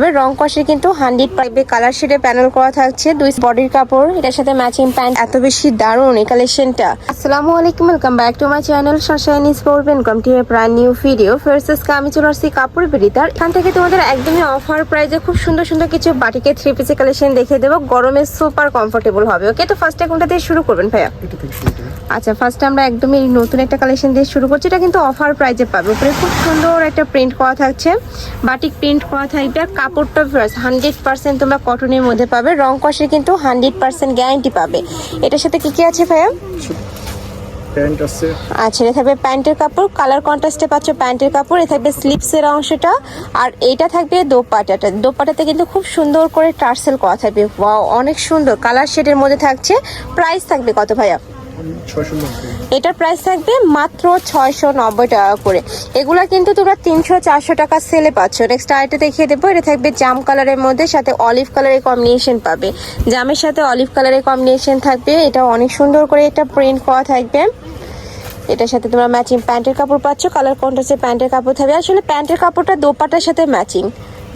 তবে রং কষে কিন্তু হান্ড্রেড পাইপে কালার শেডে প্যানেল করা থাকছে। দুই বডির কাপড়। এটার সাথে ম্যাচিং প্যান্ট এত বেশি দারুণ এই কালেকশনটা আসসালামু আলাইকুম welcome back to my channel sunshine is for welcome to a brand new video first আমি চলে আসছি কাপড় বেরিতার। এখান থেকে তোমাদের একদমই অফার প্রাইজে খুব সুন্দর সুন্দর কিছু বাটিকে থ্রি পিসের কালেকশন দেখে দেবো। গরমে সুপার কমফোর্টেবল হবে ওকে তো ফার্স্টে কোনটা দিয়ে শুরু করবেন ভাইয়া? আচ্ছা ফার্স্ট আমরা একদমই নতুন একটা কালেকশন দিয়ে শুরু করছি। এটা কিন্তু অফার প্রাইজে পাবে। উপরে খুব সুন্দর একটা প্রিন্ট করা থাকছে। বাটিক প্রিন্ট করা থাকবে। কাপড়টা হান্ড্রেড পার্সেন্ট তোমরা কটনের মধ্যে পাবে। রং কষে কিন্তু হান্ড্রেড পার্সেন্ট গ্যারান্টি পাবে। এটার সাথে কি কি আছে ভাইয়া? প্যান্ট আছে। আচ্ছা এটা থাকবে প্যান্টের কাপড় কালার কন্ট্রাস্টে পাচ্ছ প্যান্টের কাপড় এ থাকবে স্লিপসের অংশটা আর এইটা থাকবে দোপাটাটা। দোপাটাতে কিন্তু খুব সুন্দর করে টার্সেল করা থাকবে। অনেক সুন্দর। কালার শেডের মধ্যে থাকছে। প্রাইস থাকবে কত ভাইয়া? এটার প্রাইস থাকবে মাত্র ছয়শো নব্বই টাকা করে। এগুলো কিন্তু তোমরা তিনশো, চারশো টাকা সেলে পাচ্ছ। নেক্সট আরেকটা দেখিয়ে দেবো। এটা থাকবে জাম কালারের মধ্যে, সাথে অলিভ কালারের কম্বিনেশন পাবে। জামের সাথে অলিভ কালারের কম্বিনেশন থাকবে। এটা অনেক সুন্দর করে একটা প্রিন্ট করা থাকবে। এটার সাথে তোমরা ম্যাচিং প্যান্টের কাপড় পাচ্ছ। কালার কন্ট্রাস্টের প্যান্টের কাপড় থাকবে। আসলে প্যান্টের কাপড়টা দোপাটার সাথে ম্যাচিং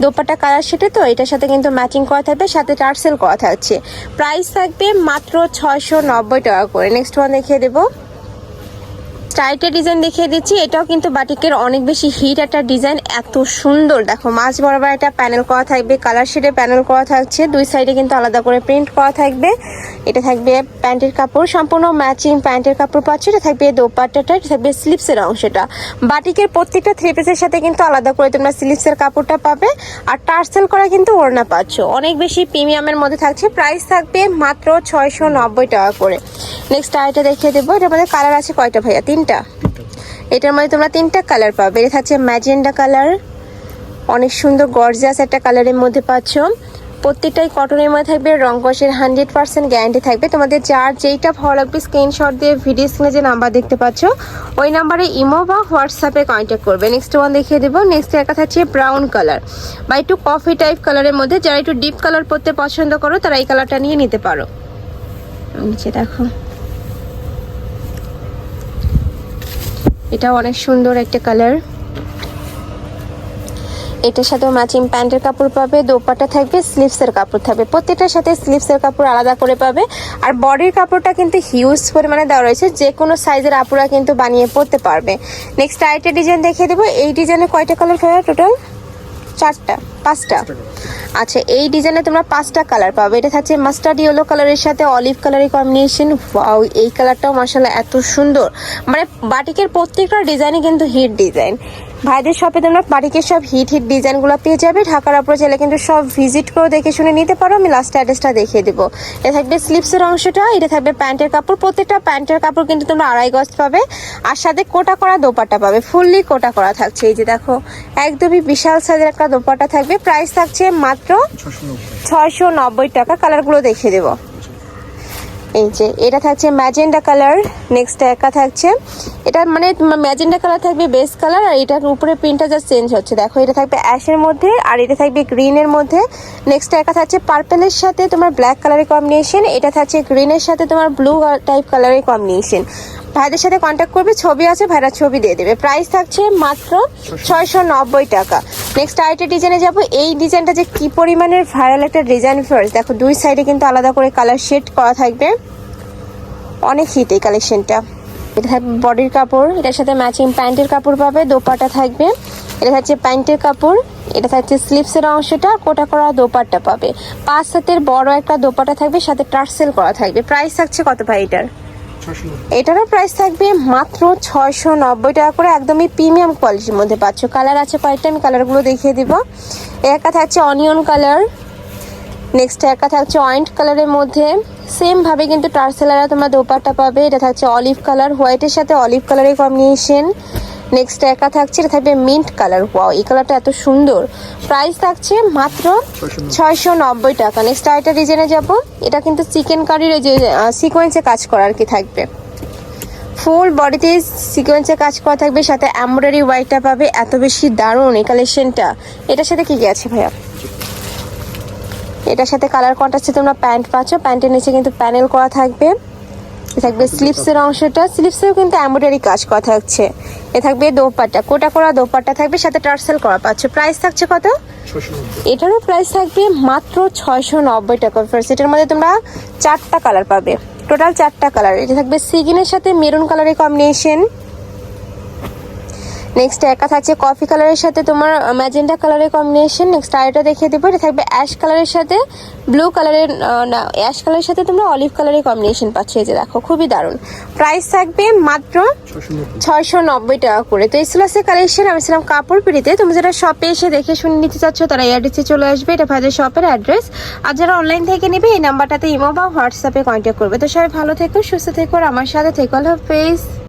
দোপাটা কালার সেটে তো, এটার সাথে কিন্তু ম্যাচিং করা থাকবে, সাথে টার্সেল করা থাকছে। প্রাইস থাকবে মাত্র ছয়শো নব্বই টাকা করে। নেক্সট ওয়ান দেখিয়ে দেবো। স্টাইটের ডিজাইন দেখিয়ে দিচ্ছি, এটাও কিন্তু বাটিকের অনেক বেশি হিট একটা ডিজাইন, এত সুন্দর। দেখো মাছ বরাবর একটা প্যানেল করা থাকবে, কালার শেডে প্যানেল করা থাকছে, দুই সাইডে কিন্তু আলাদা করে প্রিন্ট করা থাকবে। এটা থাকবে প্যান্টের কাপড়, সম্পূর্ণ ম্যাচিং প্যান্টের কাপড় পাচ্ছে, এটা থাকবে দোপাট্টাটা, এটা থাকবে স্লিপসের অংশটা। বাটিকের প্রত্যেকটা থ্রি পিসের সাথে কিন্তু আলাদা করে তোমরা স্লিপসের কাপড়টা পাবে, আর টার্সেল করা কিন্তু ওড়না পাচ্ছ। অনেক বেশি প্রিমিয়ামের মধ্যে থাকছে, প্রাইস থাকবে মাত্র ছয়শো নব্বই টাকা করে। নেক্সট আরেকটা দেখিয়ে দেবো, এটার মধ্যে কালার আছে কয়টা ভাইয়া? তিনটা? এটার মধ্যে তোমরা তিনটা কালার পাবে। এটা থাকছে ম্যাজেন্ডা কালার অনেক সুন্দর গর্জিয়াস একটা কালারের মধ্যে পাচ্ছ। প্রত্যেকটাই কটনের মধ্যে থাকবে, রং কষের হান্ড্রেড পার্সেন্ট গ্যারান্টি থাকবে। তোমাদের যার যেইটা ভালো লাগবে স্ক্রিনশট দিয়ে ভিডিও স্ক্রিনে যে নাম্বার দেখতে পাচ্ছ, ওই নাম্বারে ইমো বা হোয়াটসঅ্যাপে কন্ট্যাক্ট করবে। নেক্সট ওয়ান দেখিয়ে দেবো। নেক্সট একটা থাকছে ব্রাউন কালার বা একটু কফি টাইপ কালারের মধ্যে, যারা একটু ডিপ কালার পরতে পছন্দ করো, তারা এই কালারটা নিয়ে নিতে পারো। নিচে দেখো। এটা অনেক সুন্দর একটা কালার। এটার সাথে ম্যাচিং প্যান্টের কাপড় পাবে দোপাটা থাকবে স্লিভসের কাপড় থাকবে। প্রত্যেকটার সাথে স্লিভসের কাপড় আলাদা করে পাবে। আর বডির কাপড়টা কিন্তু হিউজ পরিমাণে দেওয়া রয়েছে, যে কোনো সাইজের আপুরা কিন্তু বানিয়ে পরতে পারবে। নেক্সট আরেকটা ডিজাইন দেখিয়ে দেবো। এই ডিজাইনে কয়টা কালার পাবে টোটাল চারটা, পাঁচটা। আচ্ছা এই ডিজাইনে তোমরা পাঁচটা কালার পাবে। এটা থাকছে মাস্টার্ড ইয়েলো কালারের সাথে অলিভ কালারের কম্বিনেশন ওয়াও এই কালারটাও মাসাল্লাহ এত সুন্দর। মানে বাটিকের প্রত্যেকটা ডিজাইনই কিন্তু হিট ডিজাইন ভাইদের শপে তোমরা বাটিকের সব হিট হিট ডিজাইনগুলো পেয়ে যাবে। ঢাকার আপুরা চাইলে কিন্তু সব ভিজিট করে দেখে শুনে নিতে পারো। আমি লাস্ট অ্যাড্রেসটা দেখিয়ে দেবো। এটা থাকবে স্লিপসের অংশটা এটা থাকবে প্যান্টের কাপড়। প্রত্যেকটা প্যান্টের কাপড় কিন্তু তোমরা আড়াই গজ পাবে। আর সাথে কোটা করা দোপাট্টা পাবে। ফুললি কোটা করা থাকছে। এই যে দেখো একদমই বিশাল সাইজের একটা দোপাট্টা থাকবে। প্রাইস থাকছে মাত্র ছয়শো নব্বই। টাকা। কালারগুলো দেখিয়ে দেবো। এই যে, এটা থাকছে ম্যাজেন্ডা কালার নেক্সট একা থাকছে। এটা মানে ম্যাজেন্ডা কালার থাকবে বেস কালার, আর এটার উপরে প্রিন্টটা জাস্ট চেঞ্জ হচ্ছে। দেখো, এটা থাকবে অ্যাশের মধ্যে, আর এটা থাকবে গ্রিনের মধ্যে। নেক্সট একা থাকছে পার্পেলের সাথে তোমার ব্ল্যাক কালারের কম্বিনেশন এটা থাকছে গ্রিনের সাথে তোমার ব্লু টাইপ কালারের কম্বিনেশন ভাইদের সাথে কন্ট্যাক্ট করবে, ছবি আছে, ভাইরা ছবি দিয়ে দেবে। প্রাইস থাকছে মাত্র ছয়শো নব্বই টাকা। নেক্সট আরেকটা ডিজাইনে যাব। এই ডিজাইনটা যে কি পরিমাণের ভাইরাল একটা ডিজাইন ফার্স্ট দেখো দুই সাইডে কিন্তু আলাদা করে কালার শেড করা থাকবে। অনেক হিট এই কালেকশনটা এটা থাকবে বডির কাপড়, এটার সাথে ম্যাচিং প্যান্টের কাপড় পাবে দোপাটা থাকবে। এটা থাকছে প্যান্টের কাপড়, এটা থাকছে স্লিপসের অংশটা, কোটা করা দোপাট্টা পাবে। পাঁচ হাতের বড় একটা দোপাটা থাকবে, সাথে টার্সেল করা থাকবে। প্রাইস থাকছে কত ভাই এটার? এটারও প্রাইস থাকবে মাত্র ছয়শো নব্বই টাকা করে, একদমই প্রিমিয়াম কোয়ালিটির মধ্যে পাচ্ছ। কালার আছে কয়েকটা, আমি কালারগুলো দেখিয়ে দিব। একা থাকছে অনিয়ন কালার নেক্সট একা থাকছে অয়েন্ট কালারের মধ্যে। সেমভাবে কিন্তু টার্সেলারা তোমরা দোপাট্টা পাবে, এটা থাকছে অলিভ কালার হোয়াইটের সাথে অলিভ কালারের কম্বিনেশন নেক্সট একা থাকছে এটা থাকবে মিন্ট কালার ওয়াও এই কালারটা এত সুন্দর। প্রাইস থাকছে মাত্র ছয়শো নব্বই। টাকা। নেক্সট আরেকটা ডিজাইনে যাব। এটা কিন্তু চিকেন কারির যে সিকোয়েন্সে কাজ করা আর কি থাকবে। ফুল বডিতে সিকোয়েন্সে কাজ করা থাকবে সাথে এমব্রয়ডারি হোয়াইটটা পাবে। এত বেশি দারুণ এই কালেকশনটা এটার সাথে কি কি আছে ভাইয়া? এটার সাথে কালার কন্ট্রাস্টে তোমরা প্যান্ট পাচ্ছ। প্যান্টের নিচে কিন্তু প্যানেল করা থাকবে। থাকবে স্লিপসের অংশটা। স্লিপসেও কিন্তু এমব্রয়ডারি কাজ করা থাকছে। এ থাকবে দোপাট্টা। কোটা করা দোপাট্টা থাকবে সাথে টার্সেল করা পাচ্ছ। প্রাইস থাকছে কত? এটারও প্রাইস থাকবে মাত্র ছয়শো নব্বই টাকা। ফার্স্ট এটার মধ্যে তোমরা চারটা কালার পাবে। টোটাল চারটা কালার। এটা থাকবে সিগিনের সাথে মেরুন কালারের কম্বিনেশন নেক্সট একা থাকছে কফি কালারের সাথে তোমার ম্যাজেন্টা কালারের কম্বিনেশন নেক্সট আরেকটা দেখিয়ে দেবো, এটা থাকবে অ্যাশ কালারের সাথে ব্লু কালারের না অ্যাশ কালারের সাথে তোমরা অলিভ কালারের কম্বিনেশন পাচ্ছ, এই যে দেখো, খুবই দারুণ। প্রাইস থাকবে মাত্র ছয়শো নব্বই টাকা করে। তো এই কালেকশন আমি ছিলাম কাপড় পিড়িতে তুমি যারা শপে এসে দেখে শুনে নিতে চাচ্ছ, তারা এয়ারডিসে চলে আসবে, এটা ভাইদের শপের অ্যাড্রেস আর যারা অনলাইন থেকে নেবে, এই নাম্বারটাতে ইমো বা হোয়াটসঅ্যাপে কন্ট্যাক্ট করবে। তো সবাই ভালো থেকো, সুস্থ থেকো, আর আমার সাথে থেকো, আল্লাহ হাফেজ।